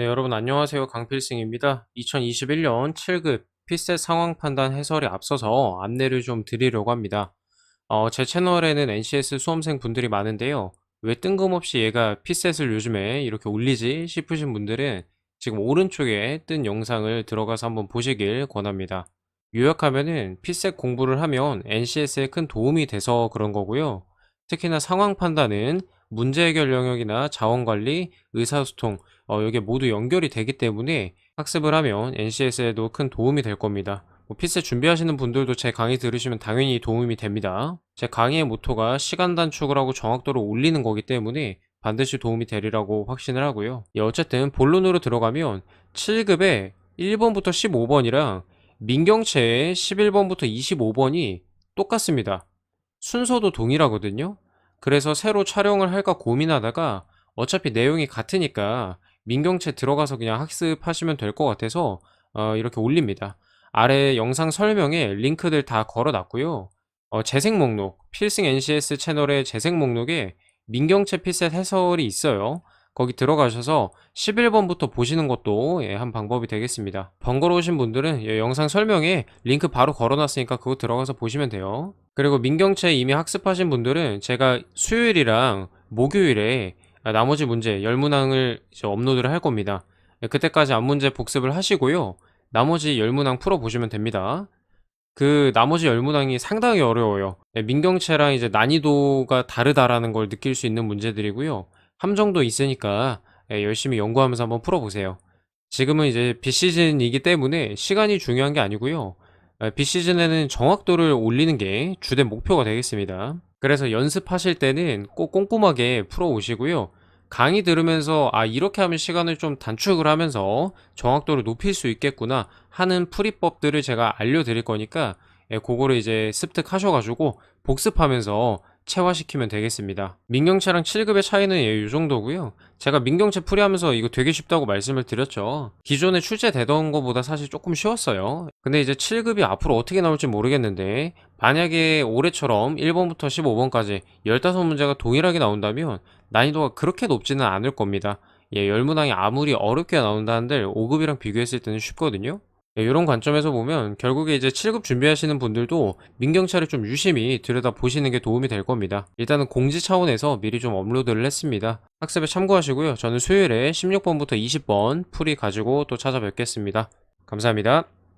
네, 여러분 안녕하세요. 강필승입니다. 2021년 7급 피셋 상황 판단 해설에 앞서서 안내를 좀 드리려고 합니다. 어, 제 채널에는 NCS 수험생 분들이 많은데요. 왜 뜬금없이 얘가 피셋을 요즘에 이렇게 올리지 싶으신 분들은 지금 오른쪽에 뜬 영상을 들어가서 한번 보시길 권합니다. 요약하면은 피셋 공부를 하면 NCS에 큰 도움이 돼서 그런 거고요. 특히나 상황 판단은 문제 해결 영역이나 자원 관리, 의사소통, 어, 이게 모두 연결이 되기 때문에 학습을 하면 NCS에도 큰 도움이 될 겁니다. 뭐 피셋 준비하시는 분들도 제 강의 들으시면 당연히 도움이 됩니다. 제 강의의 모토가 시간 단축을 하고 정확도를 올리는 거기 때문에 반드시 도움이 되리라고 확신을 하고요. 예, 어쨌든 본론으로 들어가면 7급에 1번부터 15번이랑 민경채의 11번부터 25번이 똑같습니다. 순서도 동일하거든요. 그래서 새로 촬영을 할까 고민하다가 어차피 내용이 같으니까 민경채 들어가서 그냥 학습하시면 될 것 같아서 어, 이렇게 올립니다. 아래 영상 설명에 링크들 다 걸어 놨고요. 어, 재생 목록, 필승 NCS 채널의 재생 목록에 민경채 피셋 해설이 있어요. 거기 들어가셔서 11번부터 보시는 것도 예, 한 방법이 되겠습니다. 번거로우신 분들은 예, 영상 설명에 링크 바로 걸어놨으니까 그거 들어가서 보시면 돼요. 그리고 민경채 이미 학습하신 분들은 제가 수요일이랑 목요일에 나머지 문제 열문항을 업로드를 할 겁니다. 예, 그때까지 앞문제 복습을 하시고요. 나머지 열문항 풀어보시면 됩니다. 그 나머지 열문항이 상당히 어려워요. 예, 민경채랑 이제 난이도가 다르다라는 걸 느낄 수 있는 문제들이고요. 함정도 있으니까 예, 열심히 연구하면서 한번 풀어보세요. 지금은 이제 비시즌이기 때문에 시간이 중요한 게 아니고요. 예, 비시즌에는 정확도를 올리는 게 주된 목표가 되겠습니다. 그래서 연습하실 때는 꼭 꼼꼼하게 풀어오시고요. 강의 들으면서 아 이렇게 하면 시간을 좀 단축을 하면서 정확도를 높일 수 있겠구나 하는 풀이법들을 제가 알려드릴 거니까 예, 그거를 이제 습득하셔가지고 복습하면서 체화시키면 되겠습니다. 민경채랑 7급의 차이는 예, 이 정도고요. 제가 민경채 풀이하면서 이거 되게 쉽다고 말씀을 드렸죠. 기존에 출제되던 것보다 사실 조금 쉬웠어요. 근데 이제 7급이 앞으로 어떻게 나올지 모르겠는데 만약에 올해처럼 1번부터 15번까지 15문제가 동일하게 나온다면 난이도가 그렇게 높지는 않을 겁니다. 예, 열문항이 아무리 어렵게 나온다는데 5급이랑 비교했을 때는 쉽거든요. 예, 이런 관점에서 보면 결국에 이제 7급 준비하시는 분들도 민경차를 좀 유심히 들여다 보시는 게 도움이 될 겁니다. 일단은 공지 차원에서 미리 좀 업로드를 했습니다. 학습에 참고하시고요. 저는 수요일에 16번부터 20번 풀이 가지고 또 찾아뵙겠습니다. 감사합니다.